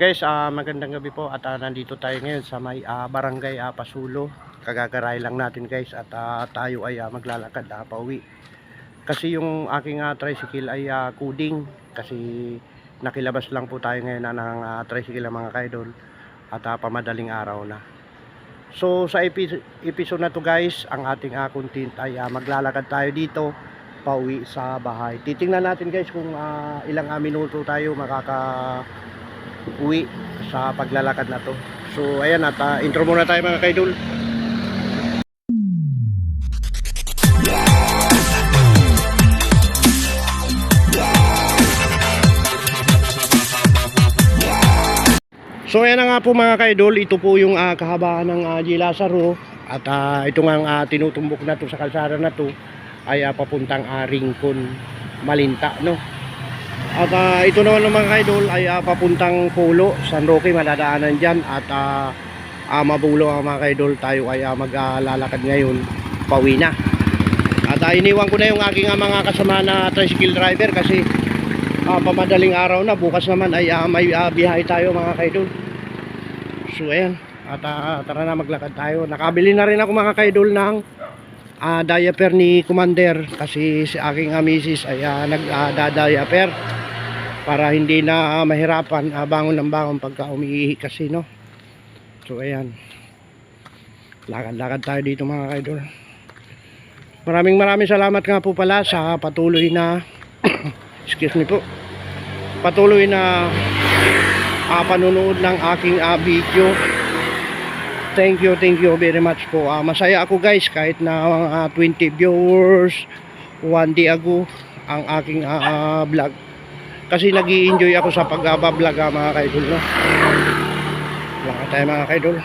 Guys, ah, magandang gabi po at ah, nandito tayo ngayon sa may ah, barangay ah, Pasulo. Kagagaray lang natin guys at ah, tayo ay ah, maglalakad ah, pauwi. Kasi yung aking ah, tricycle ay ah, kuding kasi nakilabas lang po tayo ngayon na ng ah, tricycle mga kaidol at ah, pamadaling araw na. So sa epi- episode na to guys, ang ating ah, content ay ah, maglalakad tayo dito pauwi sa bahay. Titingnan natin guys kung ah, ilang ah, minuto tayo makaka uwi sa paglalakad na to. So ayan at ah, intro muna tayo mga kaidol. So ayan na nga po mga kaidol, ito po yung ah, kahabaan ng uh, G. Lazaro at ah, ito nga ah, tinutumbok na to sa kalsada na to ay ah, papuntang uh, Rincon, Malinta no. At ah, ito naman ng mga kaidol ay ah, papuntang Polo, San Roque madadaanan dyan at ah, ah, mabulo ang mga kaidol tayo ay ah, maglalakad ngayon pauwi na. At ah, iniwan ko na yung aking ah, mga kasama na tricycle driver kasi ah, pamadaling araw na bukas naman ay ah, may ah, biyahe tayo mga kaidol. So ayan, at ah, tara na maglakad tayo. Nakabili na rin ako mga kaidol ng ah, diaper ni Commander kasi si aking ah, misis ay ah, nag-diaper para hindi na ah, mahirapan ah, bangon ng bangon pagka umiihi kasi no. So ayan. Lakad-lakad tayo dito mga kaidol. Maraming maraming salamat nga po pala sa patuloy na excuse me po. Patuloy na ah, panunood ng aking ah, video. Thank you, thank you very much po. Ah, masaya ako guys kahit na ah, 20 viewers one day ago ang aking ah, vlog. Kasi nag enjoy ako sa pag-vlog ah, mga kaidol. No? Wala tayo mga kaidol.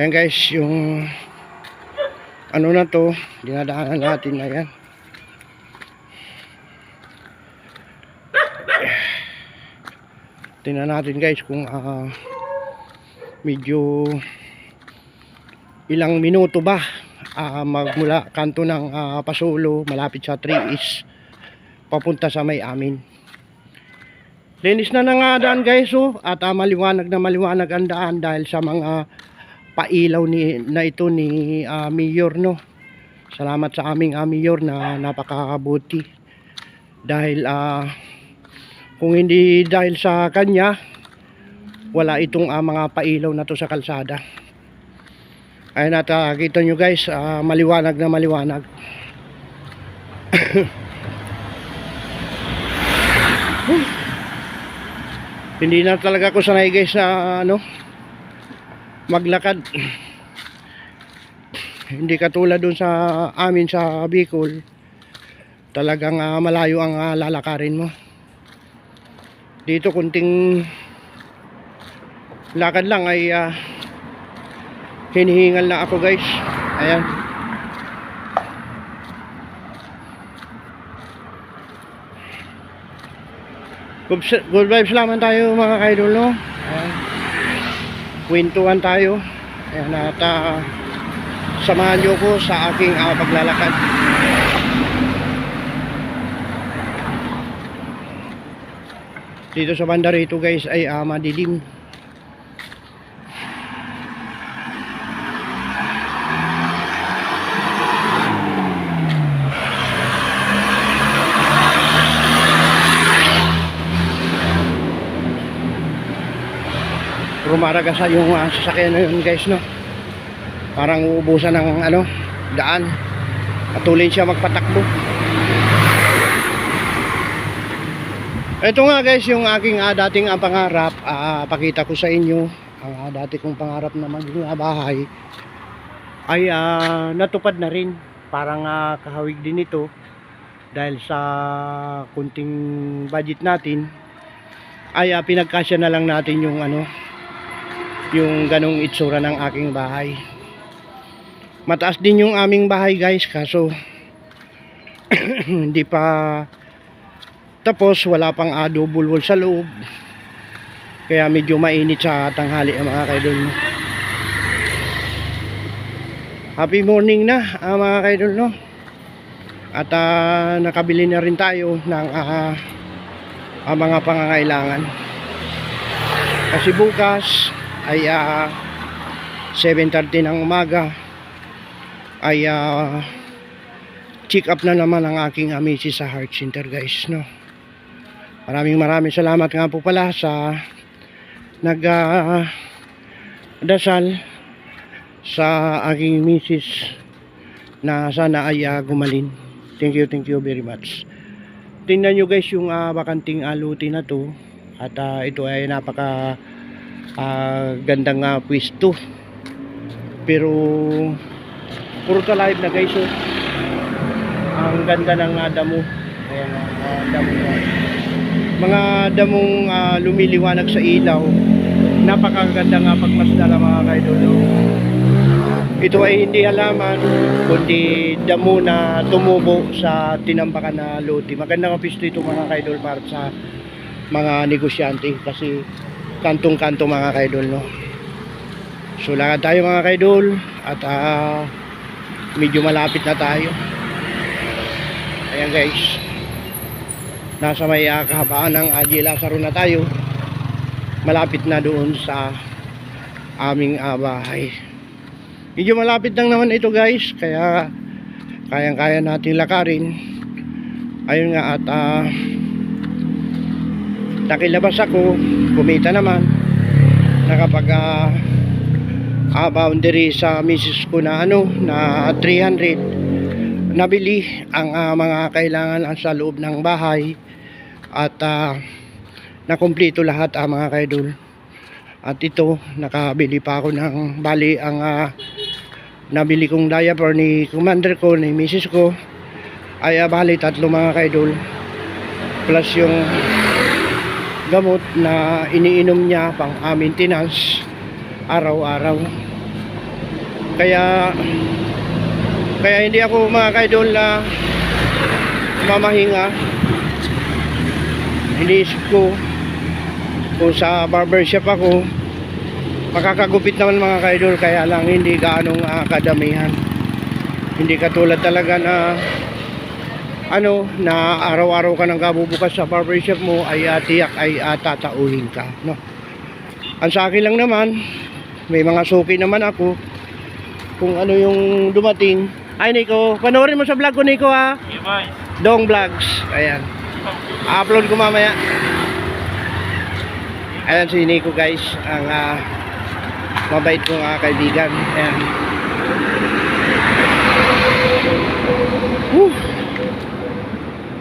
Ayan guys, yung ano na to, dinadaanan natin na yan. Tingnan natin guys kung ah, medyo ilang minuto ba ah, magmula kanto ng ah, Pasulo malapit sa 3 is papunta sa may amin. Linis na na nga daan guys oh, at ah, maliwanag na maliwanag ang daan dahil sa mga pailaw ni na ito ni ah, Mayor no. Salamat sa aming ah, Mayor na napakabuti. Dahil ah, kung hindi dahil sa kanya wala itong ah, mga pailaw na to sa kalsada. Ayun at ah, kita nyo guys, ah, maliwanag na maliwanag. Hindi na talaga ako sanay guys na ano maglakad. Hindi katulad dun sa amin sa Bicol. Talagang ah, malayo ang ah, lalakarin mo. Dito kunting lakad lang ay ah, hinihingal na ako guys. Ayan. Good, vibes lamang tayo mga kaidol no. Ayan. Kwentuhan tayo. Ayan at ah, samahan nyo ko sa aking ah, paglalakad. Dito sa banda rito guys ay ah, madilim. rumaraga sa yung uh, sasakyan na yun guys no? Parang uubusan ng ano daan. Patuloy siya magpatakbo ito nga guys yung aking uh, dating uh, pangarap uh, pakita ko sa inyo. Ang uh, dati kong pangarap na maging uh, bahay ay uh, natupad na rin. Parang uh, kahawig din ito dahil sa kunting budget natin. Ay uh, pinagkasya na lang natin yung ano yung ganong itsura ng aking bahay. Mataas din yung aming bahay guys kaso hindi pa tapos wala pang ado bulbul sa loob. Kaya medyo mainit sa tanghali ang mga kaidol. Happy morning na ah, mga kaidol no? At ah, nakabili na rin tayo ng ah, ah, mga pangangailangan. Kasi bukas ay ah, 7.30 ng umaga ay ah, check up na naman ang aking amisi sa heart center guys no. Maraming maraming salamat nga po pala sa nag ah, dasal sa aking misis na sana ay ah, gumalin. Thank you, thank you very much. Tingnan nyo guys yung ah, bakanting aluti na to at ah, ito ay napaka ah, gandang uh, pwesto. Pero puro ka live na guys oh. Ang ganda ng uh, damo. Ayan uh, damo na. Mga damong ah, lumiliwanag sa ilaw. Napakaganda nga pagmasdala mga kaidol. oh. Ito ay hindi halaman, kundi damo na tumubo sa tinambakan na luti. Maganda nga pisto ito mga kaidol para sa mga negosyante kasi kantong-kanto mga kaidol no. So tayo mga kaidol at ah, medyo malapit na tayo. Ayan guys. Nasa may ah, kahabaan ng Adi Lazaro na tayo. Malapit na doon sa aming ah, bahay. Medyo malapit lang naman ito guys, kaya kayang-kaya natin lakarin. Ayun nga at ah, nakilabas ako, kumita naman. Nakapag ah, ah, boundary sa misis ko na ano, na 300. Nabili ang ah, mga kailangan sa loob ng bahay at ah, nakumpleto lahat ang mga kaidol. At ito, nakabili pa ako ng bali ang ah, nabili kong diaper ni commander ko, ni misis ko. Ay ah, bali tatlo mga kaidol. Plus yung gamot na iniinom niya pang ah, maintenance araw-araw. Kaya kaya hindi ako mga kaidol na mamahinga. Iniisip ko kung sa barbershop ako makakagupit naman mga kaidol kaya lang hindi gaanong ah, kadamihan. Hindi katulad talaga na ano na araw-araw ka nang kabubukas sa barbershop mo ay ah, tiyak ay ah, tatauhin ka no? Ang sa akin lang naman may mga suki naman ako. Kung ano yung dumating ay Nico panoorin mo sa vlog ko Nico ha? Dong Vlogs. Ayan. Upload ko mamaya. Ayan si Nico guys ang ah, mabait kong ah, kaibigan. Ayan. Whew.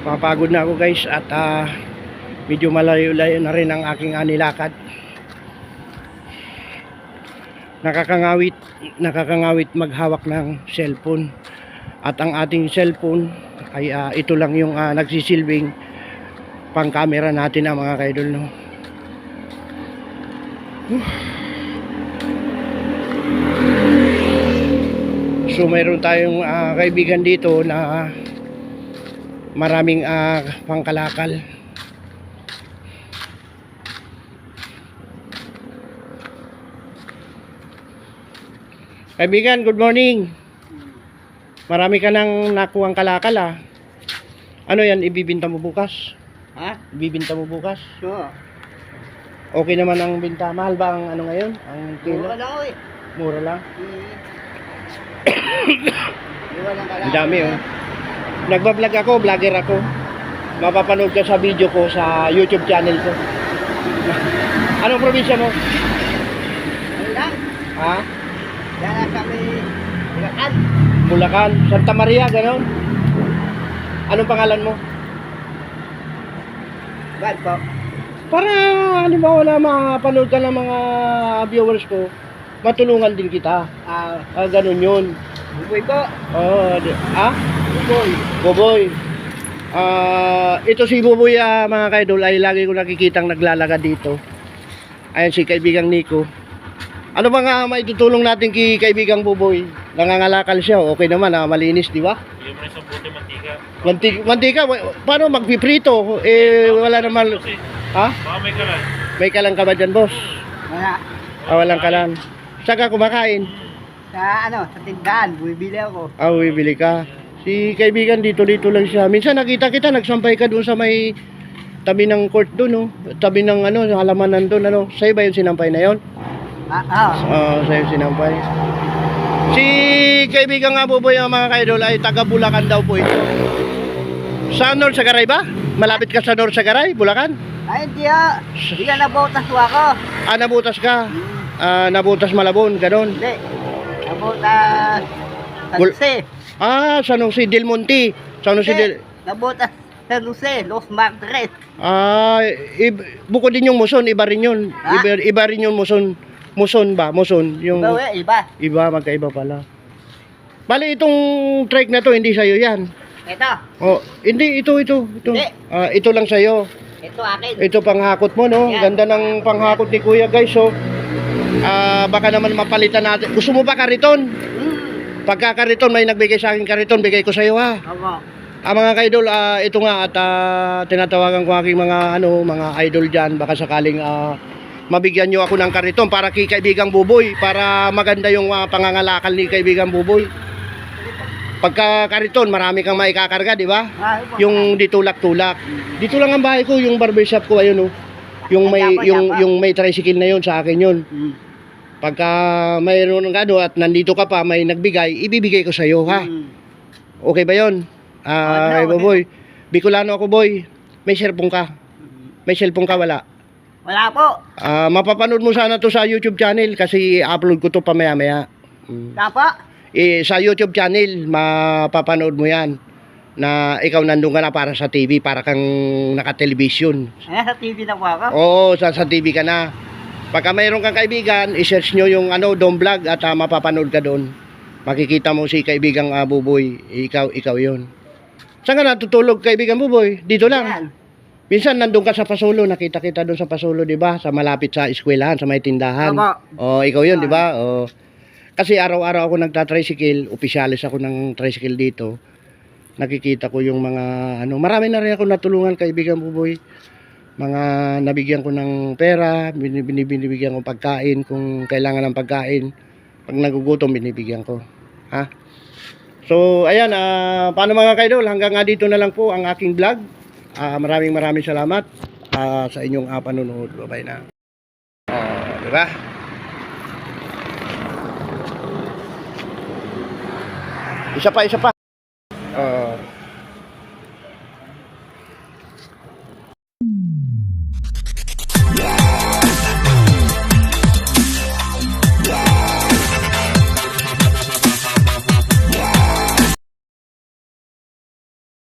Papagod na ako guys at ah, medyo malayo-layo na rin ang aking anilakad. Nakakangawit, nakakangawit maghawak ng cellphone. At ang ating cellphone ay ah, ito lang yung ah, nagsisilbing pang camera natin ang mga kaidol no. So mayroon tayong ah, kaibigan dito na maraming ah, pangkalakal. Kaibigan, good morning. Marami ka nang nakuhang kalakal ah. Ano yan, ibibinta mo bukas? Ha? Ibibinta mo bukas? Oo. Okay naman ang binta. Mahal ba ang ano ngayon? Ang kilo? Mura lang eh. Mura lang. Lang Ang dami oh. Nagbablog ako, vlogger ako. Mapapanood ka sa video ko sa YouTube channel ko. Anong probinsya mo? Ano lang? Ha? Yan lang kami. Bulacan. Bulacan, Santa Maria, gano'n? Anong pangalan mo? Bad po. Para halimbawa na mapanood ka ng mga viewers ko, matulungan din kita. Ah, Ah, ganun yun. buboy po. Oh, di- ah? Buboy. Boboy. Ah, ito si Boboy ah, mga kaidol ay lagi ko nakikitang naglalakad dito. Ayan si kaibigang Nico. Ano ba nga maitutulong natin kay kaibigang Boboy? Nangangalakal siya, okay naman, ah, malinis, di ba? Mo rin sa buti mantika. Mantika, mantika, wa- paano magpiprito? Eh, wala naman, Kasi ha? baka may kalan. May kalang ka ba dyan, boss? Wala. Ah, walang kalan. Saan ka kumakain? Sa ano, sa tindahan, bumibili ako. Ah, bibili ka. Si kaibigan dito-dito lang siya. Minsan nakita kita, nagsampay ka doon sa may tabi ng court doon, no? Tabi ng ano, halamanan doon, ano? Sa'yo ba yung sinampay na yon? Ah, ah. Oo, sa'yo sinampay. Si kaibigan nga po po yung mga kaidol ay taga Bulacan daw po ito. Sa North Sagaray ba? Malapit ka sa North Sagaray, Bulacan? Ay, hindi ah. Hindi ka nabutas ko ako. Ah, nabutas ka. Hmm. Ah, nabutas Malabon, ganon. Hindi. Nabutas. San Jose. Ah, San Jose del Monte. San Jose del... Nabutas San Jose. Los Martres. Ah, bukod din yung muson, iba rin yun. Iba, iba rin yung muson. Muson ba? Muson. Yung Iba, eh, iba. iba, magkaiba pala. Bali, itong trike na to, hindi sa'yo yan. Ito. Oh, hindi, ito, ito, ito. Hindi. Ah, ito lang sa'yo. Ito akin. Ito panghakot mo, no? Yan. Ganda ng panghakot ni Kuya, guys, so. Ah, baka naman mapalitan natin. Gusto mo ba kariton? Hmm. Pagka kariton, may nagbigay sa akin kariton, bigay ko sa'yo, ha? Ako. Ah, mga kaidol, ah, ito nga at ah, tinatawagan ko aking mga ano, mga idol diyan baka sakaling ah, mabigyan niyo ako ng kariton para kay kaibigang Buboy para maganda yung ah, pangangalakal ni kaibigang Buboy. Pagka kariton, marami kang maikakarga, di ba? Ah. Yung ditulak-tulak. Dito lang ang bahay ko, yung barbershop ko ayun oh. Yung may yung yung may tricycle na yun sa akin yun. Hmm. Pagka mayroon ng ano at nandito ka pa, may nagbigay, ibibigay ko sa iyo, ha? Hmm. Okay ba yon? Ah, uh, boy. Bicolano ako, boy. May cellphone ka. May cellphone ka, wala. Wala po. Ah, mapapanood mo sana to sa YouTube channel kasi upload ko to pamaya-maya. Mm. Wala po. Eh, sa YouTube channel, mapapanood mo yan na ikaw nandun ka na para sa TV, para kang naka-television. Ayan, sa TV na po ako. Oo, sa, sa TV ka na. Pagka mayroon kang kaibigan, i-search nyo yung ano, Dom Vlog at ah, mapapanood ka doon. Makikita mo si kaibigang ah, Buboy. Ikaw, ikaw yon. Saan ka natutulog kaibigan Buboy? Dito lang. Ayan. Minsan nandun ka sa Pasolo, nakita kita doon sa Pasolo, 'di ba? Sa malapit sa eskwelahan, sa may tindahan. Opo. Oh, ikaw 'yun, 'di ba? Oh. Kasi araw-araw ako nagta-tricycle, opisyalis ako ng tricycle dito. Nakikita ko yung mga ano, marami na rin ako natulungan kaibigan Buboy. Mga nabigyan ko ng pera, bin- bin- binibigyan ko pagkain kung kailangan ng pagkain. Pag nagugutom, binibigyan ko. Ha? So, ayan, ah, paano mga kaidol, hanggang nga dito na lang po ang aking vlog. Ah, maraming maraming salamat ah, sa inyong uh, panunood. Bye-bye na. Oh, di ba? Isa pa, isa pa. Oh.